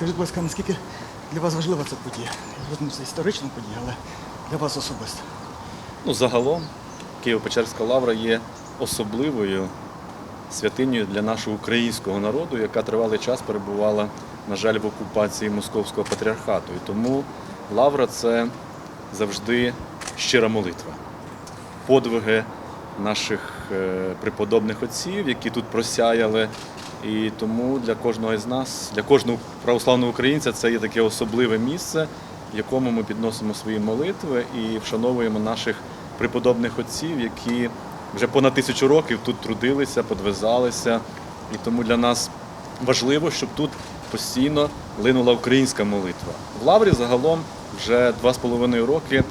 Скажіть, будь ласка, наскільки для вас важлива ця подія? Розумію, це історична подія, але для вас особисто. Ну, загалом Києво-Печерська лавра є особливою святиною для нашого українського народу, яка тривалий час перебувала, на жаль, в окупації Московського патріархату. І тому лавра це завжди щира молитва. Подвиги наших е, преподобних отців, які тут просяяли. І тому для кожного із нас, для кожного православного українця, це є таке особливе місце, в якому ми підносимо свої молитви і вшановуємо наших преподобних отців, які вже понад тисячу років тут трудилися, подвизалися. І тому для нас важливо, щоб тут постійно линула українська молитва. В лаврі загалом вже два з половиною роки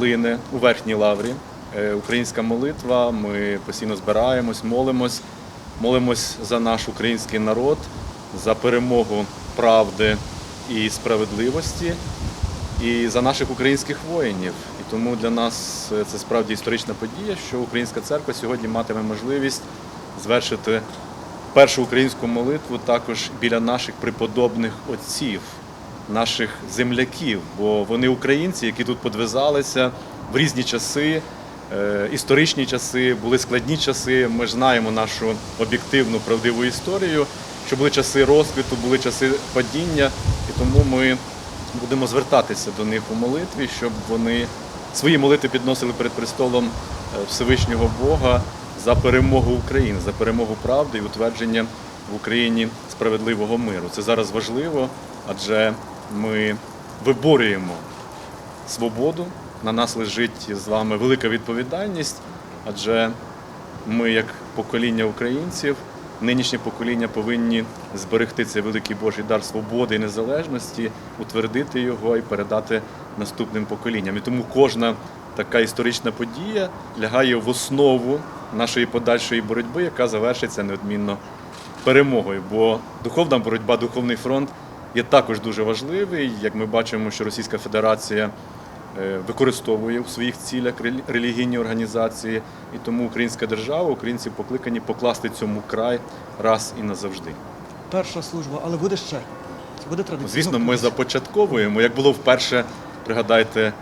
лине у верхній лаврі е, українська молитва. Ми постійно збираємось, молимось, молимось за наш український народ, за перемогу правди і справедливості і за наших українських воїнів. І тому для нас е, це справді історична подія, що українська церква сьогодні матиме можливість звершити першу українську молитву також біля наших преподобних отців, наших земляків, бо вони українці, які тут подвизалися в різні часи. Е, Історичні часи, були складні часи. Ми знаємо нашу об'єктивну правдиву історію, що були часи розквіту, були часи падіння, і тому ми будемо звертатися до них у молитві, щоб вони свої молитви підносили перед престолом е, Всевишнього Бога за перемогу України, за перемогу правди і утвердження в Україні справедливого миру. Це зараз важливо, адже ми виборюємо свободу. На нас лежить з вами велика відповідальність, адже ми, як покоління українців, нинішнє покоління повинні зберегти цей великий Божий дар свободи і незалежності, утвердити його і передати наступним поколінням. І тому кожна така історична подія лягає в основу нашої подальшої боротьби, яка завершиться неодмінно перемогою. Бо духовна боротьба, духовний фронт є також дуже важливий. Як ми бачимо, що Російська Федерація використовує у своїх цілях релігійні організації, і тому українська держава, українці покликані покласти цьому край раз і назавжди. Перша служба, але буде ще. Це буде традиція. Звісно, ми започатковуємо. Як було вперше, пригадайте, е,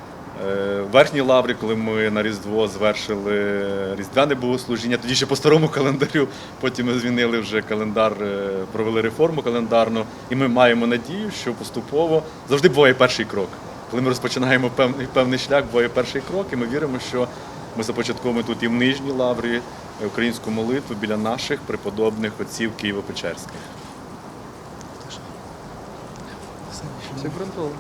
в верхній лаврі, коли ми на Різдво звершили різдвяне богослужіння, тоді ще по старому календарю, потім ми змінили вже календар, е, провели реформу календарну, і ми маємо надію, що поступово завжди буває перший крок. Коли ми розпочинаємо певний, певний шлях, буває перший крок, і ми віримо, що ми започатковуємо тут і в Нижній лаврі е, українську молитву біля наших преподобних отців Києво-Печерських. все, ґрунтовно.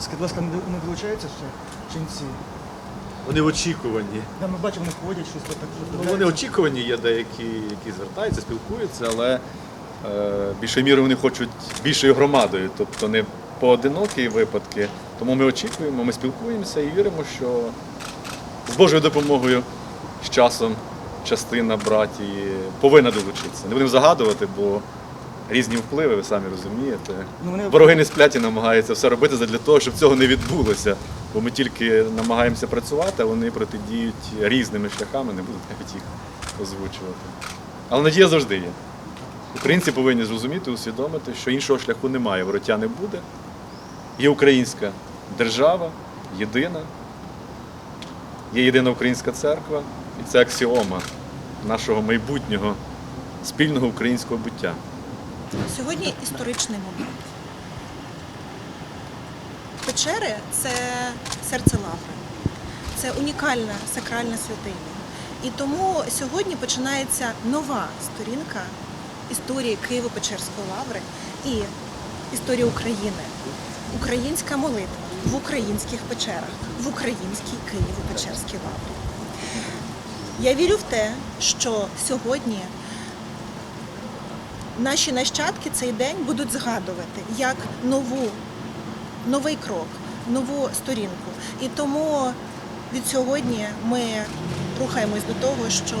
Скажіть, будь ласка, не долучаються ще ченці? Вони очікувані. Да, ми бачимо, вони ходять, щось так. Ну, вони очікувані, є деякі, які звертаються, спілкуються, але Е, більшою мірою вони хочуть більшою громадою, тобто не поодинокі випадки. Тому ми очікуємо, ми спілкуємося і віримо, що з Божою допомогою з часом частина братії повинна долучитися. Не будемо загадувати, бо різні впливи, ви самі розумієте. Ну, Вороги не сплять і намагаються все робити для того, щоб цього не відбулося. Бо ми тільки намагаємося працювати, а вони протидіють різними шляхами, не буду навіть їх озвучувати. Але надія завжди є. Українці повинні зрозуміти, усвідомити, що іншого шляху немає, вороття не буде. Є українська держава, єдина, є єдина українська церква, і це аксіома нашого майбутнього спільного українського буття. Сьогодні історичний момент. Печери це серце лаври, це унікальна сакральна святиня. І тому сьогодні починається нова сторінка історії Києво-Печерської лаври і історії України. Українська молитва в українських печерах, в українській Києво-Печерській лаврі. Я вірю в те, що сьогодні наші нащадки цей день будуть згадувати як нову, новий крок, нову сторінку. І тому від сьогодні ми рухаємось до того, що,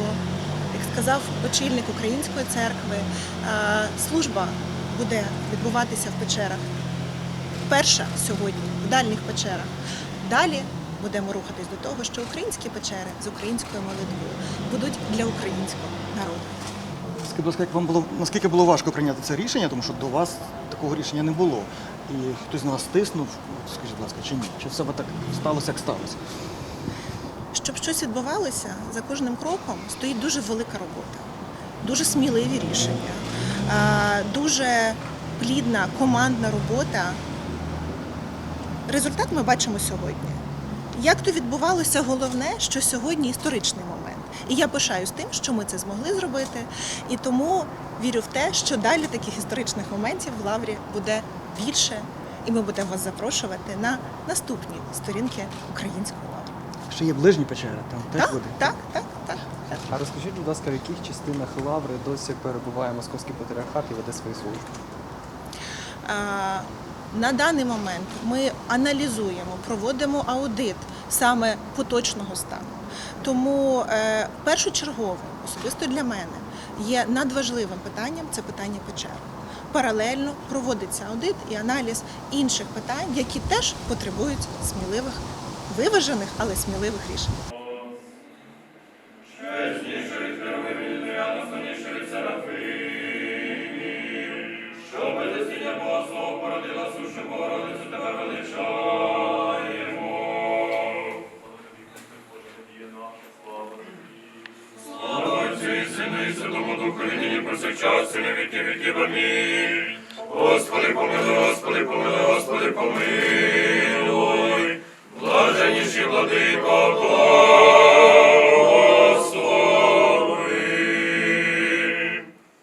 як сказав очільник Української церкви, служба буде відбуватися в печерах. Перша сьогодні в дальніх печерах. Далі будемо рухатись до того, що українські печери з українською молитвою будуть для українського народу. Скажіть, будь ласка, як вам було, наскільки було важко прийняти це рішення, тому що до вас такого рішення не було. І хтось на вас тиснув, скажіть, будь ласка, чи ні? Чи все так сталося, як сталося? Щоб щось відбувалося, за кожним кроком стоїть дуже велика робота, дуже сміливі рішення, дуже плідна командна робота. Результат ми бачимо сьогодні. Як то відбувалося, головне, що сьогодні історичний момент. І я пишаюсь тим, що ми це змогли зробити. І тому вірю в те, що далі таких історичних моментів в Лаврі буде більше, і ми будемо вас запрошувати на наступні сторінки української лаври. Ще є ближні печери, там теж Так, буде. так, так, так. А розкажіть, будь ласка, в яких частинах лаври досі перебуває московський патріархат і веде свої служби? А, На даний момент ми аналізуємо, проводимо аудит саме поточного стану. Тому е, першочерговим, особисто для мене, є надважливим питанням це питання печер. Паралельно проводиться аудит і аналіз інших питань, які теж потребують сміливих, виважених, але сміливих рішень.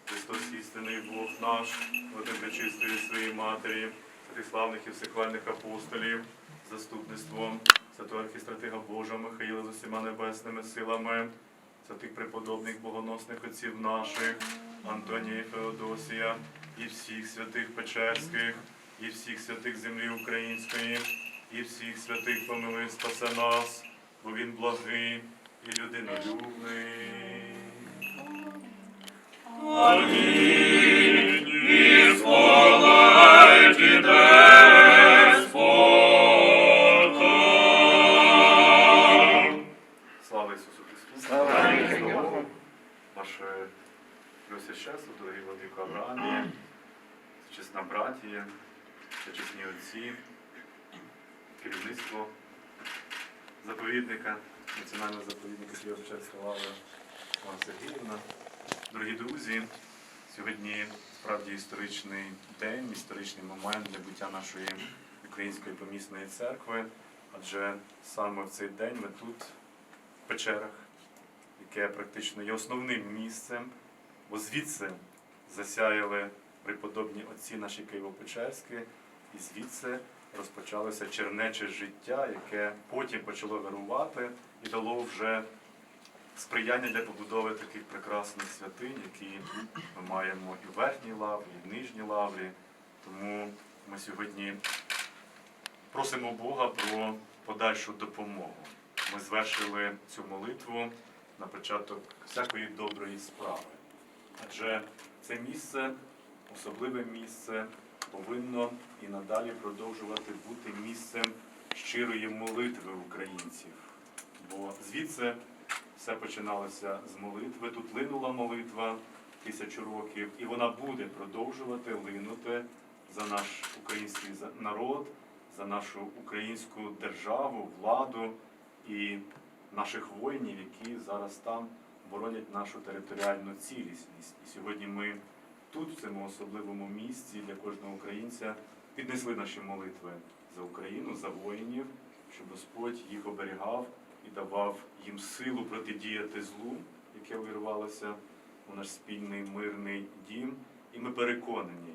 Христос істинний Бог наш, Владимир пречистої своєї матері, святих славних і всехвальних апостолів, заступництвом святого архістратига Божого Михаїла з усіма небесними силами, святих преподобних богоносних отців наших, Антонія Феодосія, і всіх святих Печерських, і всіх святих землі української, і всіх святих помилуй спасе нас, бо він благий і людинолюбний. Слава чесні отці, керівництво заповідника, національного заповідника Лавра, Івана Сергіївна. Дорогі друзі, сьогодні справді історичний день, історичний момент для буття нашої української помісної церкви, адже саме в цей день ми тут, в печерах, яке практично є основним місцем, бо звідси засяяли преподобні отці наші Києво-Печерські, і звідси розпочалося чернече життя, яке потім почало вирувати і дало вже сприяння для побудови таких прекрасних святинь, які ми маємо і в верхній лаврі, і в нижній лаврі. Тому ми сьогодні просимо Бога про подальшу допомогу. Ми звершили цю молитву на початок всякої доброї справи. Адже це місце, особливе місце, повинно і надалі продовжувати бути місцем щирої молитви українців. Бо звідси все починалося з молитви. Тут линула молитва тисячу років, і вона буде продовжувати линути за наш український народ, за нашу українську державу, владу і наших воїнів, які зараз там боронять нашу територіальну цілісність. І сьогодні ми тут, в цьому особливому місці для кожного українця, піднесли наші молитви за Україну, за воїнів, щоб Господь їх оберігав і давав їм силу протидіяти злу, яке вирвалося у наш спільний мирний дім. І ми переконані,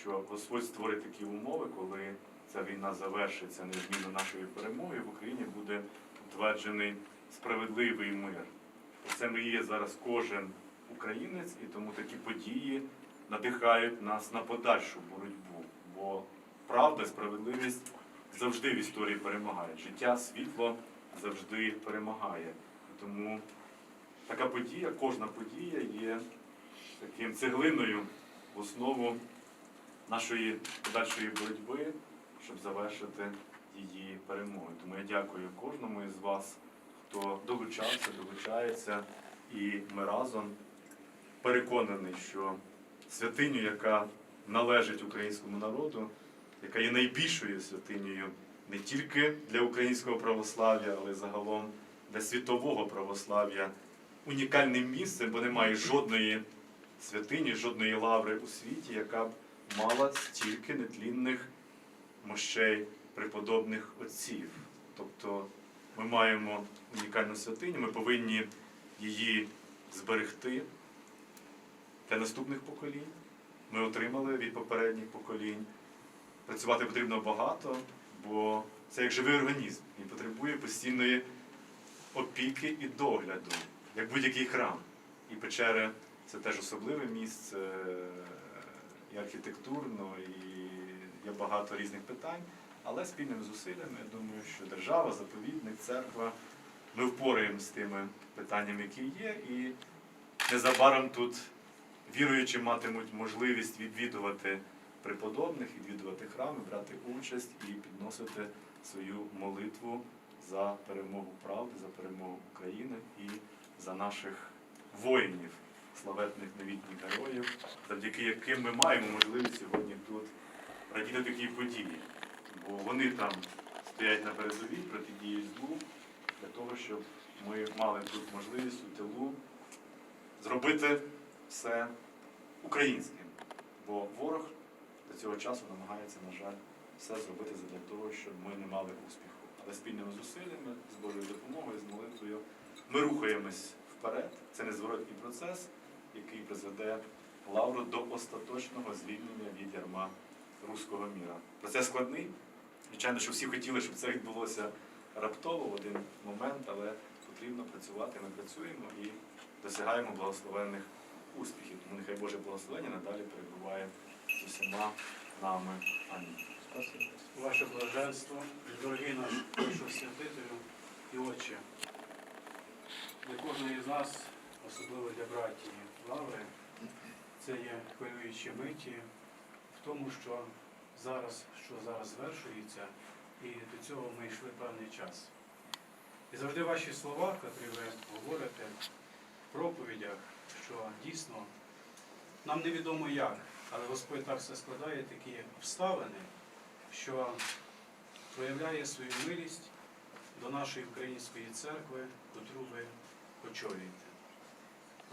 що Господь створить такі умови, коли ця війна завершиться незмінно нашою перемогою, в Україні буде утверджений справедливий мир. Це мріє зараз кожен українець, і тому такі події надихають нас на подальшу боротьбу. Бо правда, справедливість завжди в історії перемагають. Життя, світло завжди перемагає. Тому така подія, кожна подія є таким цеглиною в основу нашої подальшої боротьби, щоб завершити її перемогою. Тому я дякую кожному із вас, хто долучався, долучається, і ми разом переконаний, що святиню, яка належить українському народу, яка є найбільшою святинею не тільки для українського православ'я, але й загалом для світового православ'я. Унікальним місцем, бо немає жодної святині, жодної лаври у світі, яка б мала стільки нетлінних мощей преподобних отців. Тобто ми маємо унікальну святиню, ми повинні її зберегти для наступних поколінь. Ми отримали від попередніх поколінь. Працювати потрібно багато, бо це як живий організм і потребує постійної опіки і догляду, як будь-який храм. І печери це теж особливе місце, і архітектурно, і є багато різних питань. Але спільними зусиллями, я думаю, що держава, заповідник, церква, ми впораємося з тими питаннями, які є, і незабаром тут віруючі матимуть можливість відвідувати преподобних, відвідувати храми, брати участь і підносити свою молитву за перемогу правди, за перемогу України і за наших воїнів, славетних новітніх героїв, завдяки яким ми маємо можливість сьогодні тут радіти такій події. Бо вони там стоять на передовій, протидіють злу, для того, щоб ми мали тут можливість у тилу зробити все українським. Бо ворог до цього часу намагається, на жаль, все зробити для того, щоб ми не мали успіху. Але спільними зусиллями, з Божою допомогою, з молитвою, ми рухаємось вперед. Це незворотній процес, який призведе Лавру до остаточного звільнення від ярма руського міра. Процес складний. Звичайно, що всі хотіли, щоб це відбулося раптово в один момент, але потрібно працювати. Ми працюємо і досягаємо благословенних успіхів. Тому нехай Боже благословення надалі перебуває з усіма нами. Амінь. Ваше блаженство, дорогий наш першосвятителю і Отче, для кожного із нас, особливо для братії Лаври, це є хвилюючі миті в тому, що зараз, що зараз звершується, і до цього ми йшли певний час. І завжди ваші слова, які ви говорите в проповідях, що дійсно нам невідомо як, але Господь так все складає, такі обставини, що проявляє свою милість до нашої української церкви, котру ви очолюєте.